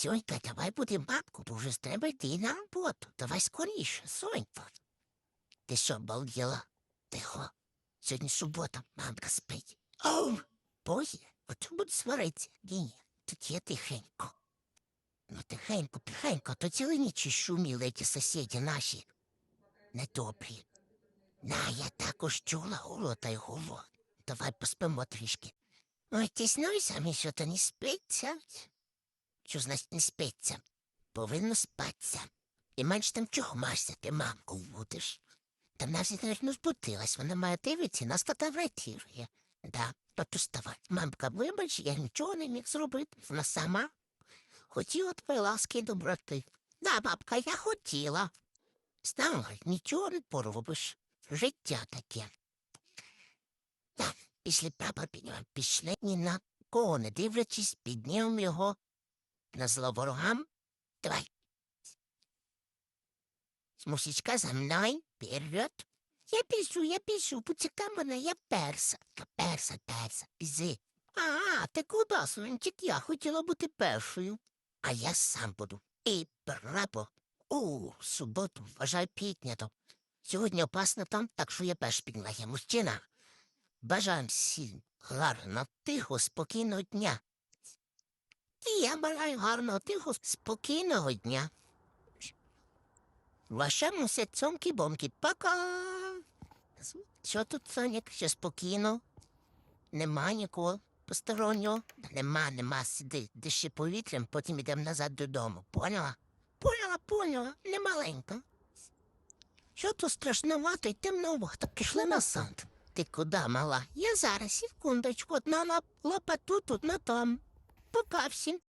Сонька, давай будемо бабку, бо вже треба йти на роботу. Давай скоріше, Сонька. Ти що, балділа? Тихо. Сьогодні субота, мамка спить. Оу! Боже, от буде сваритися. Ні, тут є тихенько. Ну, тихенько, тихенько, то цілу ніч шуміли ті сусіді наші. Недобрі. На, я також чула гуло та й гуло. Давай поспимо трішки. Ой, ти знаєш, самі що то не спиться. Що значить не спиться? Повинно спатися. І менш там чого машся, ти мамку будеш. Та вже, навіть, збудилась, вона має дивитися, нас фотографірує. Да, то ти вставай. Мамка, вибач, я нічого не міг зробити. Вона сама хотіла твої ласки і доброти. Да, бабка, я хотіла. Знала, нічого не поробиш. Життя таке. Так, після прапор пішли ні на кого не дивлячись, підняв його на зло ворогам. Давай. Мусічка за мною, вперед. Я біжу, я біжу, почекай мене, я перса. Перса, перса, бізи. А, ти куди, я хотіла бути першою. А я сам буду. І прапор. У, суботу, вважай піднято. Сьогодні опасно там, так що я перш підняла. Я мужчина. Бажаємо всім гарно, тихо, спокійного дня. І я бажаю гарного, тихо, спокійного дня. Вашому цьомкі бомки пока. Що тут, Сонік, ще спокійно? Нема нікого постороннього? Нема, нема, сиди, диши повітрям, потім йдемо назад додому. Поняла? Поняла, поняла, не маленька. Що тут страшновато й темновато? Пішли на сад. Ти куди, мала? Я зараз, секундочку, одна лапа тут, одна там. Пока всім.